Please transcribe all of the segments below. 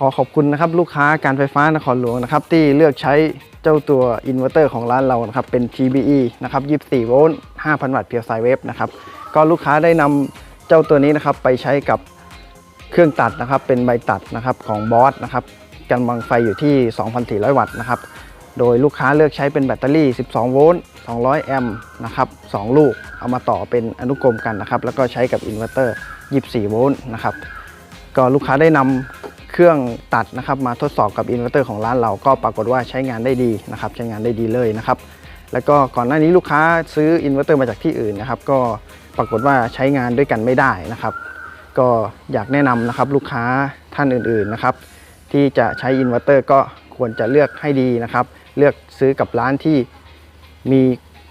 ขอขอบคุณนะครับลูกค้าการไฟฟ้านครหลวงนะครับที่เลือกใช้เจ้าตัวอินเวอร์เตอร์ของร้านเรานะครับเป็น TBE นะครับ 24 โวลต์ 5,000 วัตต์เพียวไซเวฟนะครับก็ลูกค้าได้นำเจ้าตัวนี้นะครับไปใช้กับเครื่องตัดนะครับเป็นใบตัดนะครับของบอสนะครับกำลังไฟอยู่ที่ 2,400 วัตต์นะครับโดยลูกค้าเลือกใช้เป็นแบตเตอรี่ 12 โวลต์ 200 แอมป์นะครับ2ลูกเอามาต่อเป็นอนุกรมกันนะครับแล้วก็ใช้กับอินเวอร์เตอร์ 24 โวลต์นะครับก็ลูกค้าได้นำ เครื่องตัดนะครับมาทดสอบกับอินเวอร์เตอร์ของร้านเราก็ปรากฏว่าใช้งานได้ดีนะครับใช้งานได้ดีเลยนะครับแล้วก็ก่อนหน้านี้ลูกค้าซื้ออินเวอร์เตอร์มาจากที่อื่นนะครับก็ปรากฏว่าใช้งานด้วยกันไม่ได้นะครับ ก็อยากแนะนำนะครับลูกค้าท่านอื่นๆนะครับที่จะใช้อินเวอร์เตอร์ก็ควรจะเลือกให้ดีนะครับ เลือกซื้อกับร้านที่มี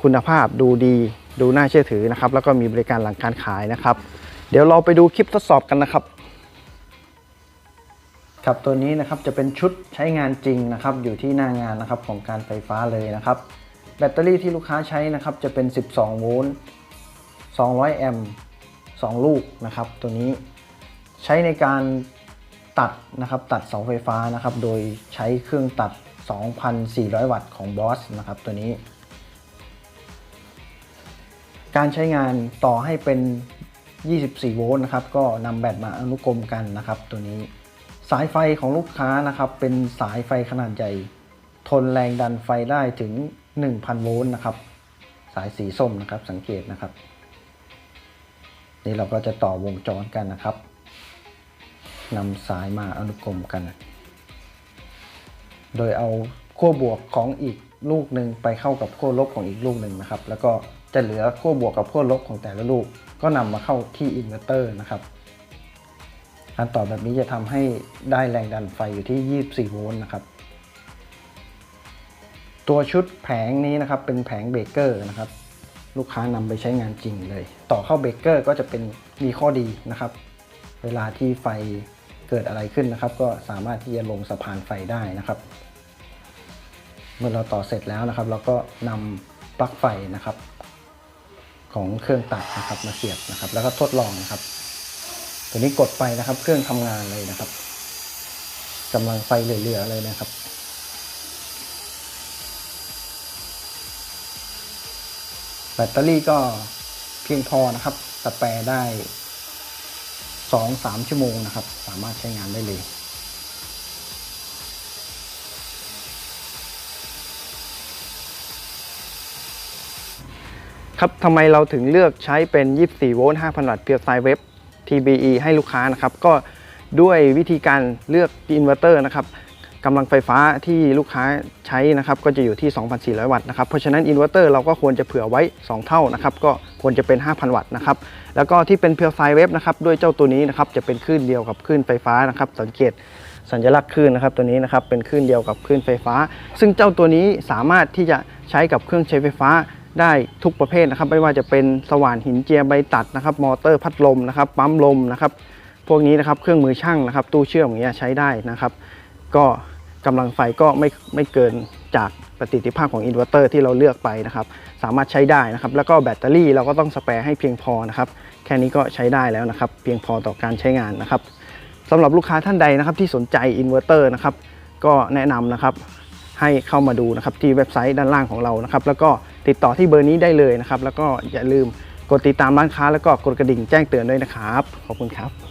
คุณภาพดูดี ดูน่าเชื่อถือนะครับ แล้วก็มีบริการหลังการขายนะครับ เดี๋ยวเราไปดูคลิปทดสอบกันนะครับ ครับตัวนี้นะครับจะเป็นชุดใช้งานจริงนะครับอยู่ที่หน้างานนะครับของการไฟฟ้าเลยนะครับ แบตเตอรี่ที่ลูกค้าใช้นะครับจะเป็น 12 โวลต์ 200 แอมป์ 2 ลูกนะครับตัวนี้ใช้ในการตัดนะครับตัดเสาไฟฟ้านะครับโดยใช้เครื่องตัด 2,400 วัตต์ของ Boss นะครับตัวนี้ การใช้งานต่อให้เป็น 24 โวลต์นะครับก็นำแบตมาอนุกรมกันนะครับตัวนี้ สายไฟของลูกค้านะครับ เป็นสายไฟขนาดใหญ่ ทนแรงดันไฟได้ถึง 1,000 โวลต์นะครับ สายสีส้มนะครับสังเกตนะครับ นี่เราก็จะต่อวงจรกันนะครับนำสายมาอนุกรมกัน โดยเอาขั้วบวกของอีกลูกหนึ่งไปเข้ากับขั้วลบของอีกลูกหนึ่งนะครับ แล้วก็จะเหลือขั้วบวกกับขั้วลบของแต่ละลูก ก็นำมาเข้าที่อินเวอร์เตอร์นะครับ การต่อแบบนี้จะทำให้ได้แรงดันไฟอยู่ที่ 24 โวลต์นะครับ ตัวชุดแผงนี้นะครับเป็นแผงเบเกอร์นะครับ ลูกค้านำไปใช้งานจริงเลย ต่อเข้าเบเกอร์ก็จะเป็นมีข้อดีนะครับ เวลาที่ไฟเกิดอะไรขึ้นนะครับ ก็สามารถที่จะลงสะพานไฟได้นะครับ เมื่อเราต่อเสร็จแล้วนะครับ เราก็นำปลั๊กไฟนะครับ ของเครื่องตัดนะครับมาเสียบนะครับ แล้วก็ทดลองนะครับ ตัวนี้กดไปนะครับ เครื่องทำงานเลยนะครับกำลังไฟเหลือๆเลยนะครับ แบตเตอรี่ก็เพียงพอนะครับสแปรได้2-3ชั่วโมงนะครับ สามารถใช้งานได้เลย ครับทำไมเราถึงเลือกใช้เป็น 24 โวลต์ 5,000 วัตต์เพียวไซเว็บ TBE ให้ลูกค้านะครับ ก็ด้วยวิธีการเลือกอินเวอร์เตอร์นะครับกำลังไฟฟ้าที่ลูกค้าใช้นะครับก็จะอยู่ที่ 2,400 วัตต์นะครับเพราะฉะนั้นอินเวอร์เตอร์เราก็ควรจะเผื่อไว้ 2 เท่านะครับก็ควรจะเป็น 5,000 วัตต์นะครับแล้วก็ที่เป็นเพียวไซเว็บนะครับด้วยเจ้าตัวนี้นะครับจะเป็นคลื่นเดียวกับคลื่นไฟฟ้านะครับสังเกตสัญลักษณ์คลื่นนะครับตัวนี้นะครับเป็นคลื่นเดียวกับคลื่นไฟฟ้า ซึ่งเจ้าตัวนี้สามารถที่จะใช้กับเครื่องใช้ไฟฟ้า ได้ทุกประเภทนะครับ ไม่ว่าจะเป็นสว่านหินเจียใบตัดนะครับ มอเตอร์พัดลมนะครับ ปั๊มลมนะครับ พวกนี้นะครับ เครื่องมือช่างนะครับ ตู้เชื่อมอย่างเงี้ยใช้ได้นะครับ ก็กำลังไฟก็ไม่ไม่เกินจากประสิทธิภาพของอินเวอร์เตอร์ที่เราเลือกไปนะครับ สามารถใช้ได้นะครับ แล้วก็แบตเตอรี่เราก็ต้องสแปร์ให้เพียงพอนะครับ แค่นี้ก็ใช้ได้แล้วนะครับ เพียงพอต่อการใช้งานนะครับสำหรับลูกค้าท่านใดนะครับที่สนใจอินเวอร์เตอร์นะครับ ก็แนะนำนะครับ ให้เข้ามาดูนะครับที่เว็บไซต์ด้านล่างของเรานะครับแล้วก็ติดต่อที่เบอร์นี้ได้เลยนะครับแล้วก็อย่าลืมกดติดตามร้านค้าแล้วก็กดกระดิ่งแจ้งเตือนด้วยนะครับ ขอบคุณครับ